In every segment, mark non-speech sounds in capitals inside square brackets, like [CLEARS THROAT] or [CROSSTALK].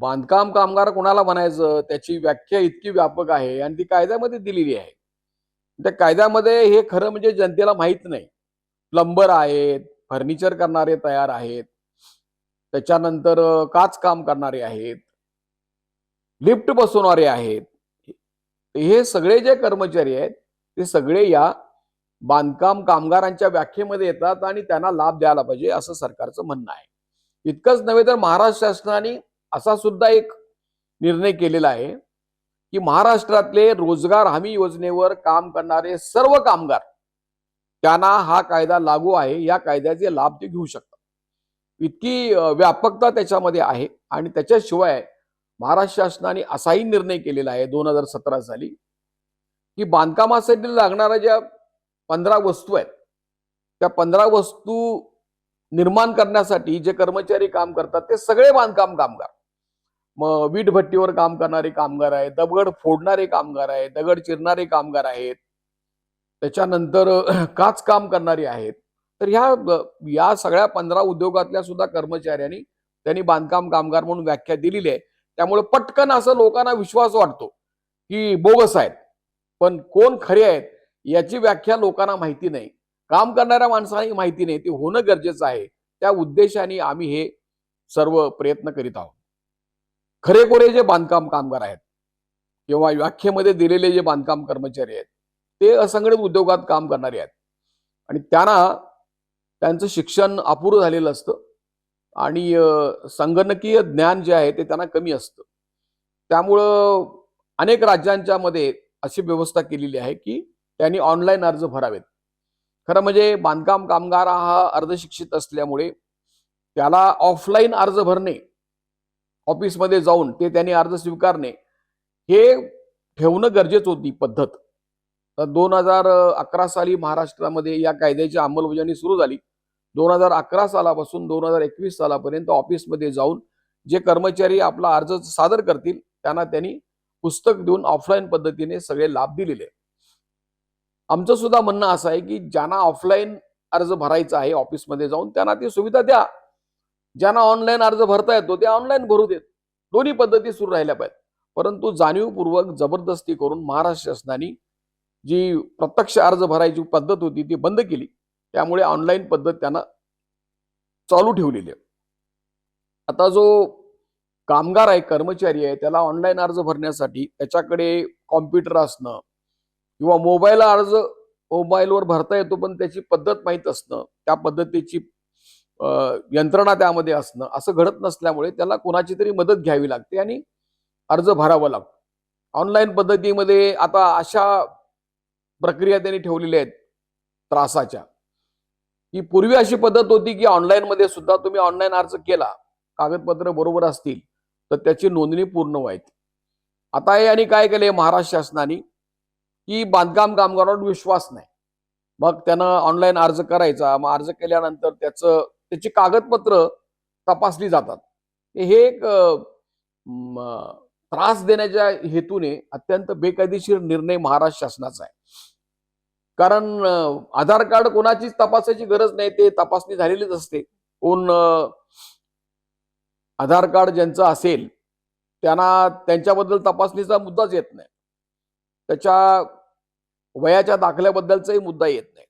बांधकाम कामगार कोणाला म्हणायचं? त्याची व्याख्या इतकी व्यापक आहे आणि ती कायद्यामध्ये दिलेली आहे. त्या कायद्यामध्ये हे खरं म्हणजे जनतेला माहीत नाही. प्लंबर आहेत फर्निचर करणारे तयार आहेत त्याच्यानंतर काच काम करणारे आहेत लिफ्ट बसवणारे आहेत. हे सगळे जे कर्मचारी आहेत ते सगळे या बांधकाम कामगारांच्या व्याख्येमध्ये येतात आणि त्यांना लाभ द्यायला पाहिजे असं सरकारचं म्हणणं आहे. इतकंच नव्हे तर महाराष्ट्र शासनाने असा सुद्धा एक निर्णय केलेला आहे की महाराष्ट्रातले रोजगार हमी योजनेवर काम करणारे सर्व कामगार त्यांना हा कायदा लागू आहे या कायद्याचे लाभ ते घेऊ शकतात. इतकी व्यापकता त्याच्यामध्ये आहे आणि त्याच्याशिवाय महाराष्ट्र शासनाने असाही निर्णय केलेला आहे दोन हजार सतरा साली की बांधकामासाठी लागणाऱ्या ज्या पंधरा वस्तू आहेत त्या पंधरा वस्तू निर्माण करण्यासाठी जे कर्मचारी काम करतात ते सगळे बांधकाम कामगार. मग वीट भट्टीवर काम करणारे कामगार आहेत दगड फोडणारे कामगार आहेत दगड चिरणारे कामगार आहेत. त्याच्यानंतर [CLEARS THROAT] काच काम करणारे आहेत. तर ह्या या सगळ्या पंधरा उद्योगातल्या सुद्धा कर्मचाऱ्यांनी त्यांनी बांधकाम कामगार म्हणून व्याख्या दिलेली आहे. त्यामुळे पटकन असं लोकांना विश्वास वाटतो की बोगस आहेत. पण कोण खरे आहेत याची व्याख्या लोकांना माहिती नाही. काम करणाऱ्या माणसांनाही माहिती नाही. ते होणं गरजेचं आहे. त्या उद्देशाने आम्ही हे सर्व प्रयत्न करीत आहोत. खरेखुरे जे बांधकाम कामगार आहेत किंवा व्याख्येमध्ये दिलेले जे बांधकाम कर्मचारी आहेत ते असंघटित उद्योगात काम करणारे आहेत. आणि त्यांना त्यांचं शिक्षण अपुरं झालेलं असतं आणि संगणकीय ज्ञान जे आहे ते त्यांना कमी असतं. त्यामुळं अनेक राज्यांच्या मध्ये अशी व्यवस्था केलेली आहे की त्यांनी ऑनलाईन अर्ज भरावेत. खरं म्हणजे बांधकाम कामगार हा अर्धशिक्षित असल्यामुळे त्याला ऑफलाईन अर्ज भरणे ऑफिसमध्ये जाऊन ते त्यांनी अर्ज स्वीकारणे हे ठेवणं गरजेचं होती पद्धत. तर दोन हजार अकरा साली महाराष्ट्रामध्ये या कायद्याची अंमलबजावणी सुरू झाली. दोन हजार अकरा सालापासून दोन हजार एकवीस सालापर्यंत ऑफिसमध्ये जाऊन जे कर्मचारी आपला अर्ज सादर करतील त्यांना त्यांनी पुस्तक देऊन ऑफलाईन पद्धतीने सगळे लाभ दिलेले. आमचं सुद्धा म्हणणं असं आहे की ज्यांना ऑफलाईन अर्ज भरायचा आहे ऑफिसमध्ये जाऊन त्यांना ती सुविधा द्या. ज्यांना ऑनलाईन अर्ज भरता येतो ते ऑनलाईन भरू देत. दोन्ही पद्धती सुरू राहिल्या पाहिजेत. परंतु जाणीवपूर्वक जबरदस्ती करून महाराष्ट्र शासनाने जी प्रत्यक्ष अर्ज भरायची पद्धत होती ती बंद केली. त्यामुळे ऑनलाईन पद्धत त्यांना चालू ठेवलेली आहे. आता जो कामगार आहे कर्मचारी आहे त्याला ऑनलाईन अर्ज भरण्यासाठी त्याच्याकडे कॉम्प्युटर असणं किंवा मोबाईल अर्ज मोबाईलवर भरता येतो पण त्याची पद्धत माहीत असणं त्या पद्धतीची यंत्रणा त्यामध्ये असणं असं घडत नसल्यामुळे त्याला कोणाची तरी मदत घ्यावी लागते आणि अर्ज भरावा लागतो. ऑनलाईन पद्धतीमध्ये आता अशा प्रक्रिया त्यांनी ठेवलेल्या आहेत त्रासाच्या. की पूर्वी अशी पद्धत होती की ऑनलाईनमध्ये सुद्धा तुम्ही ऑनलाईन अर्ज केला कागदपत्र बरोबर असतील तर त्याची नोंदणी पूर्ण व्हायची. आता हे आणि काय केलंय महाराष्ट्र शासनाने की बांधकाम कामगारांवर विश्वास नाही. मग त्यानं ऑनलाईन अर्ज करायचा मग अर्ज केल्यानंतर त्याचं त्याची कागदपत्र तपासली जातात. हे एक त्रास देण्याच्या हेतूने अत्यंत बेकायदेशीर निर्णय महाराष्ट्र शासनाचा आहे. कारण आधार कार्ड कोणाचीच तपासायची गरज नाही ते तपासणी झालेलीच असते. कोण आधार कार्ड ज्यांचं असेल त्यांना त्यांच्याबद्दल तपासणीचा मुद्दाच येत नाही. त्याच्या वयाच्या दाखल्याबद्दलचाही मुद्दा येत नाही.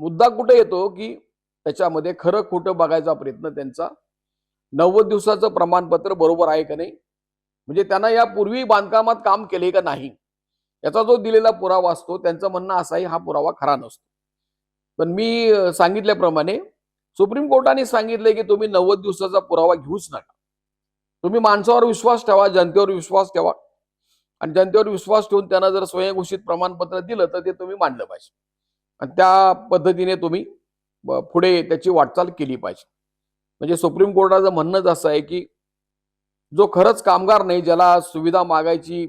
मुद्दा कुठे येतो की त्याच्यामध्ये खरं खोटं बघायचा प्रयत्न त्यांचा. नव्वद दिवसाचं प्रमाणपत्र बरोबर आहे का नाही? म्हणजे त्यांना यापूर्वी बांधकामात काम केले का नाही? याचा जो दिलेला पुरावा असतो त्यांचं म्हणणं असाही आहे हा पुरावा खरा नसतो. पण मी सांगितल्याप्रमाणे सुप्रीम कोर्टाने सांगितले की तुम्ही नव्वद दिवसाचा पुरावा घेऊच नका. तुम्ही माणसावर विश्वास ठेवा जनतेवर विश्वास ठेवा. आणि जनतेवर विश्वास ठेवून त्यांना जर स्वयंघोषित प्रमाणपत्र दिलं तर ते तुम्ही मांडलं पाहिजे. आणि त्या पद्धतीने तुम्ही पुढे त्याची वाटचाल केली पाहिजे. म्हणजे सुप्रीम कोर्टाचं म्हणणंच असं आहे की जो खरंच कामगार नाही ज्याला सुविधा मागायची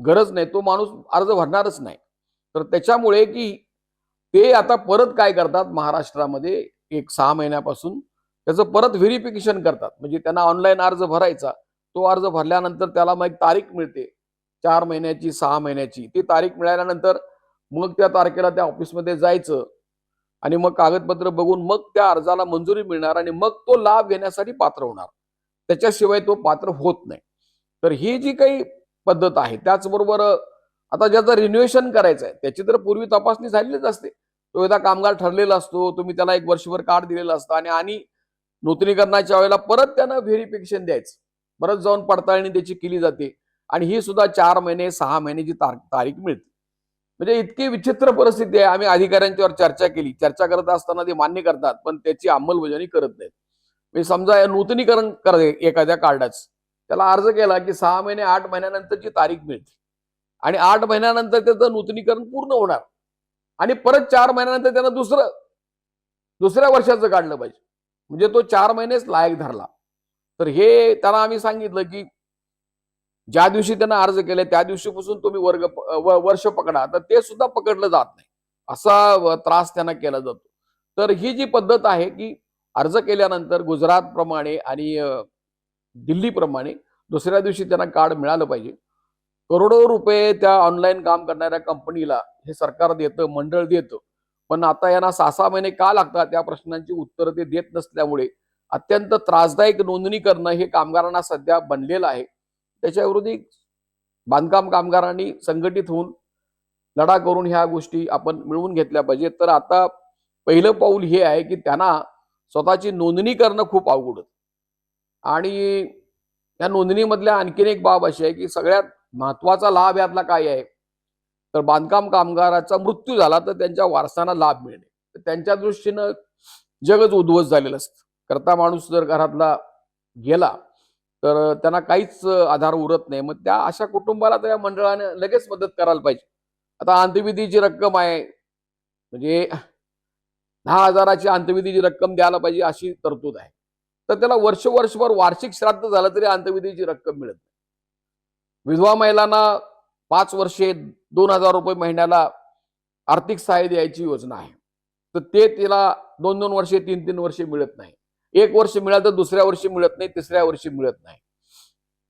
गरज नाही तो माणूस अर्ज भरणारच नाही. तर त्याच्यामुळे की ते आता परत काय करतात महाराष्ट्रामध्ये एक सहा महिन्यापासून त्याचं परत व्हेरिफिकेशन करतात. म्हणजे त्यांना ऑनलाईन अर्ज भरायचा तो अर्ज भरल्यानंतर त्याला मग एक तारीख मिळते. चार महिन्याची सहा महिन्याची ती तारीख मिळाल्यानंतर मग त्या तारखेला त्या ऑफिसमध्ये जायचं. आणि मग कागदपत्र बघून मग त्या अर्जाला मंजुरी मिळणार आणि मग तो लाभ घेण्यासाठी पात्र होणार. त्याच्याशिवाय तो पात्र होत नाही. तर ही जी काही पद्धत आहे त्याचबरोबर आता ज्याचं रिन्युएशन करायचं आहे त्याची तर पूर्वी तपासणी झालेलीच असते. तो एकदा कामगार ठरलेला असतो तुम्ही त्याला एक वर्षभर कार्ड दिलेलं असतं आणि आणि नूतनीकरणाच्या वेळेला परत त्यानं व्हेरिफिकेशन द्यायचं. परत जाऊन पडताळणी त्याची केली जाते आणि ही सुद्धा चार महिने सहा महिन्याची तारीख मिळते. म्हणजे इतकी विचित्र परिस्थिती आहे. आम्ही अधिकाऱ्यांच्यावर चर्चा केली. चर्चा करत असताना ते मान्य करतात पण त्याची अंमलबजावणी करत नाहीत. म्हणजे समजा नूतनीकरण कर एखाद्या कार्डाचं त्याला अर्ज केला की सहा महिने आठ महिन्यानंतरची तारीख मिळते. आणि आठ महिन्यानंतर त्याचं नूतनीकरण पूर्ण होणार. आणि परत चार महिन्यानंतर त्यानं दुसरं दुसऱ्या वर्षाचं काढलं पाहिजे. म्हणजे तो चार महिनेच लायक धरला. तर हे त्याला आम्ही सांगितलं की ज्या दिवशी त्यांना अर्ज केले त्या दिवशीपासून तुम्ही वर्ग वर्ष पकडा तर ते सुद्धा पकडलं जात नाही. असा त्रास त्यांना केला जातो. तर ही जी पद्धत आहे की अर्ज केल्यानंतर गुजरात प्रमाणे आणि दिल्लीप्रमाणे दुसऱ्या दिवशी त्यांना कार्ड मिळालं पाहिजे. करोडो रुपये त्या ऑनलाईन काम करणाऱ्या कंपनीला हे सरकार देतं मंडळ देतं. पण आता यांना सहा सहा महिने का लागतात त्या प्रश्नांची उत्तरं ते देत नसल्यामुळे अत्यंत त्रासदायक नोंदणी करणं हे कामगारांना सध्या बनलेलं आहे. त्याच्या विरोधी बांधकाम कामगारांनी संघटित होऊन लढा करून ह्या गोष्टी आपण मिळवून घेतल्या पाहिजेत. तर आता पहिलं पाऊल हे आहे की त्यांना स्वतःची नोंदणी करणं खूप अवघड होतं. आणि या नोंदणीमधल्या आणखीन एक बाब अशी आहे की सगळ्यात महत्त्वाचा लाभ यातला काय आहे? तर बांधकाम कामगाराचा मृत्यू झाला तर त्यांच्या वारसांना लाभ मिळणे. तर त्यांच्या दृष्टीनं जगच उद्ध्वस्त झालेलं असतं. करता माणूस जर घरातला गेला तर त्यांना काहीच आधार उरत नाही. मग त्या अशा कुटुंबाला त्या मंडळाने लगेच मदत करायला पाहिजे. आता अंत्यविधीची रक्कम आहे. म्हणजे दहा हजाराची अंत्यविधीची रक्कम द्यायला पाहिजे अशी तरतूद आहे. तर त्याला वर्ष वर्षभर वार्षिक श्राद्ध झालं तरी अंत्यविधीची रक्कम मिळत नाही. विधवा महिलांना पाच वर्षे दोन हजार रुपये महिन्याला आर्थिक सहाय्य द्यायची योजना आहे. तर ते तिला दोन दोन वर्षे तीन तीन वर्षे मिळत नाही. एक वर्ष मिळालं तर दुसऱ्या वर्षी मिळत नाही तिसऱ्या वर्षी मिळत नाही.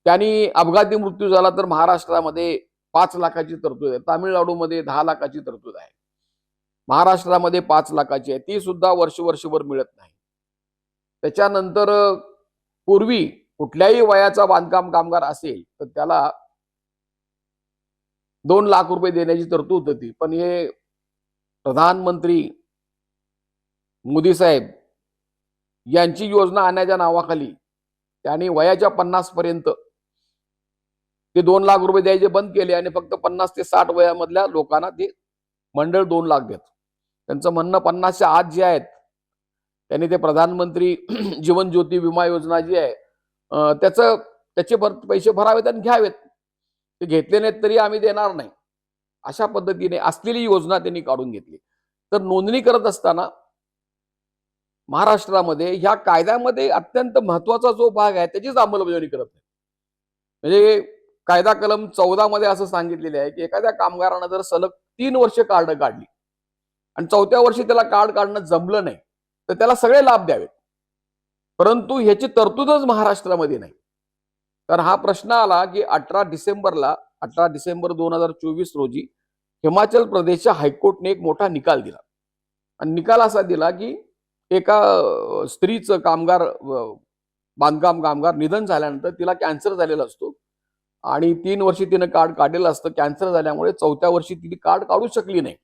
त्यांनी अपघाती मृत्यू झाला तर महाराष्ट्रामध्ये पाच लाखाची तरतूद आहे. तामिळनाडूमध्ये दहा लाखाची तरतूद आहे. महाराष्ट्रामध्ये पाच लाखाची आहे. ती सुद्धा वर्ष वर्षभर मिळत नाही. त्याच्यानंतर पूर्वी कुठल्याही वयाचा बांधकाम कामगार असेल तर त्याला दोन लाख रुपये देण्याची तरतूद होती. पण हे प्रधानमंत्री मोदी साहेब यांची योजना आणण्याच्या नावाखाली त्यांनी वयाच्या पन्नास पर्यंत ते दोन लाख रुपये द्यायचे बंद केले आणि फक्त पन्नास ते साठ वयामधल्या लोकांना ते मंडळ दोन लाख देत. त्यांचं म्हणणं पन्नासच्या आत जे आहेत त्यांनी ते प्रधानमंत्री [CLEARS THROAT] जीवन ज्योती विमा योजना जी आहे त्याचं त्याचे भर पैसे भरावेत आणि घ्यावेत. ते घेतले नाहीत तरी आम्ही देणार नाही. अशा पद्धतीने असलेली योजना त्यांनी काढून घेतली. तर नोंदणी करत असताना महाराष्ट्रामध्ये ह्या कायद्यामध्ये अत्यंत महत्त्वाचा जो भाग आहे त्याचीच अंमलबजावणी करत नाही म्हणजे कायदा कलम चौदा मध्ये असं सांगितलेले आहे की एखाद्या कामगारानं जर सलग तीन वर्ष कार्ड काढली आणि चौथ्या वर्षी त्याला कार्ड काढणं जमलं नाही तर त्याला सगळे लाभ द्यावेत. परंतु ह्याची तरतूदच महाराष्ट्रामध्ये नाही. तर हा प्रश्न आला की अठरा डिसेंबरला अठरा डिसेंबर दोन हजार चोवीस रोजी हिमाचल प्रदेशच्या हायकोर्टने एक मोठा निकाल दिला. आणि निकाल असा दिला की एका स्त्रीचं कामगार बांधकाम कामगार निधन झाल्यानंतर तिला कॅन्सर झालेला असतो. आणि तीन वर्षी तिनं कार्ड काढलेलं असतं. कॅन्सर झाल्यामुळे चौथ्या वर्षी ती कार्ड काढू शकली नाही.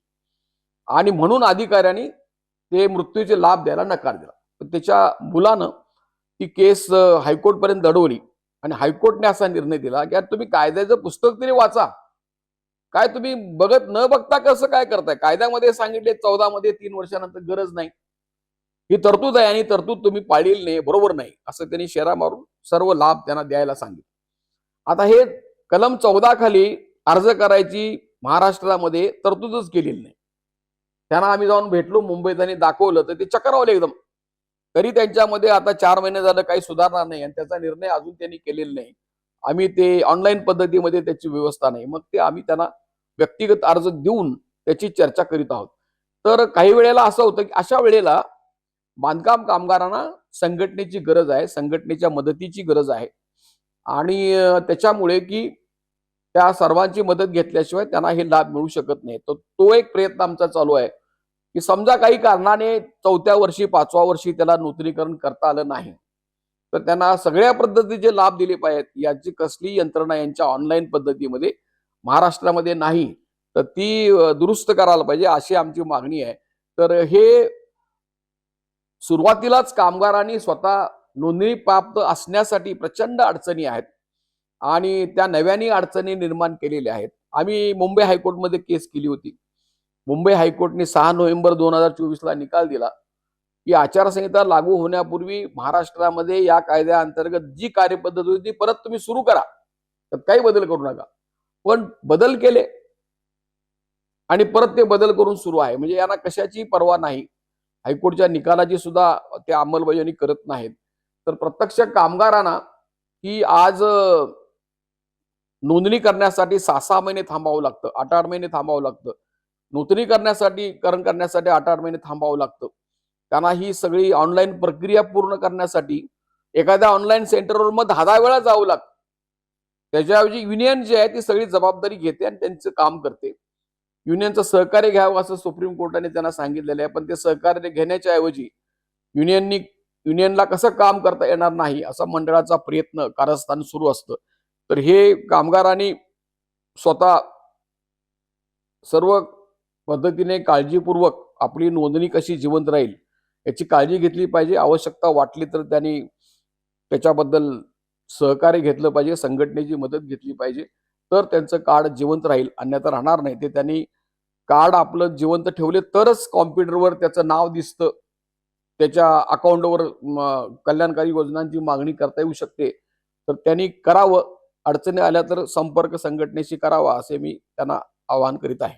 आणि म्हणून अधिकाऱ्यांनी ते मृत्यूचे लाभ द्यायला नकार दिला. त्याच्या मुलानं ती केस हायकोर्टपर्यंत दडवली. आणि हायकोर्टने असा निर्णय दिला की तुम्ही कायद्याचं पुस्तक तरी वाचा. काय तुम्ही बघत न बघता कसं काय करताय? कायद्यामध्ये सांगितले चौदा मध्ये तीन वर्षानंतर गरज नाही. ही तरतूद आहे आणि तरतूद तुम्ही पाळलेली नाही बरोबर नाही असं त्यांनी शेरा मारून सर्व लाभ त्यांना द्यायला सांगितलं. आता हे कलम चौदा खाली अर्ज करायची महाराष्ट्रामध्ये तरतूदच केलेली नाही. त्यांना आम्ही जाऊन भेटलो मुंबईत आणि दाखवलं तर ते चक्रावले एकदम. तरी त्यांच्यामध्ये आता चार महिने झालं काही सुधारणार नाही आणि त्याचा निर्णय अजून त्यांनी केलेला नाही. आम्ही ते ऑनलाईन पद्धतीमध्ये त्याची व्यवस्था नाही. मग ते आम्ही त्यांना व्यक्तिगत अर्ज देऊन त्याची चर्चा करीत आहोत. तर काही वेळेला असं होतं की अशा वेळेला बांधकाम कामगारांना संघटनेची गरज आहे संघटनेच्या मदतीची गरज आहे. आणि त्याच्यामुळे की त्या सर्वांची मदत घेतल्याशिवाय त्यांना हे लाभ मिळू शकत नाही. तर तो एक प्रयत्न आमचा चालू आहे की समजा काही कारणाने चौथ्या वर्षी पाचव्या वर्षी त्याला नूतनीकरण करता आलं नाही तर त्यांना सगळ्या पद्धतीचे लाभ दिले पाहिजेत. याची कसली यंत्रणा यांच्या ऑनलाईन पद्धतीमध्ये महाराष्ट्रामध्ये नाही तर ती दुरुस्त करायला पाहिजे अशी आमची मागणी आहे. तर हे सुरुवातीलाच कामगारांनी स्वतः नोंदणी प्राप्त असण्यासाठी प्रचंड अडचणी आहेत आणि त्या नव्याने अडचणी निर्माण केलेल्या आहेत. आम्ही मुंबई हायकोर्टमध्ये केस केली होती. मुंबई हायकोर्टने सहा नोव्हेंबर दोन हजार चोवीसला निकाल दिला की आचारसंहिता लागू होण्यापूर्वी महाराष्ट्रामध्ये या कायद्याअंतर्गत जी कार्यपद्धत होती ती परत तुम्ही सुरू करा. त्यात काही बदल करू नका. पण बदल केले आणि परत ते बदल करून सुरू आहे. म्हणजे यांना कशाची पर्वा नाही. हायकोर्टच्या निकालाची सुद्धा ते अंमलबजावणी करत नाहीत. तर प्रत्यक्ष कामगारांना ही आज नोंदणी करण्यासाठी सहा सहा महिने थांबावं लागतं आठ आठ महिने थांबावं लागतं. नोंदणी करण्यासाठी करण करण्यासाठी आठ आठ महिने थांबावं लागतं. त्यांना ही सगळी ऑनलाईन प्रक्रिया पूर्ण करण्यासाठी एखाद्या ऑनलाईन सेंटरवर मग दहा दहा वेळा जावं लागतं. त्याच्याऐवजी युनियन जी आहे ती सगळी जबाबदारी घेते आणि त्यांचं काम करते. युनियनचं सहकार्य घ्यावं असं सुप्रीम कोर्टाने त्यांना सांगितलेलं आहे. पण ते सहकार्य घेण्याच्या ऐवजी युनियननी युनियनला कसं काम करता येणार नाही असा मंडळाचा प्रयत्न कारस्थान सुरू असतं. तर हे कामगारांनी स्वतः सर्व पद्धतीने काळजीपूर्वक आपली नोंदणी कशी जिवंत राहील याची काळजी घेतली पाहिजे. आवश्यकता वाटली तर त्यांनी त्याच्याबद्दल सहकार्य घेतलं पाहिजे संघटनेची मदत घेतली पाहिजे. तर त्यांचं कार्ड जिवंत राहील अन्यथा राहणार नाही. ते त्यांनी कार्ड आपलं जिवंत ठेवले तरच कॉम्प्युटरवर त्याचं नाव दिसतं. त्याच्या अकाउंटवर कल्याणकारी योजनांची मागणी करता येऊ शकते. तर त्यांनी करावं. अडचणी आल्या तर संपर्क संघटनेशी करावा असे मी त्यांना आवाहन करीत आहे.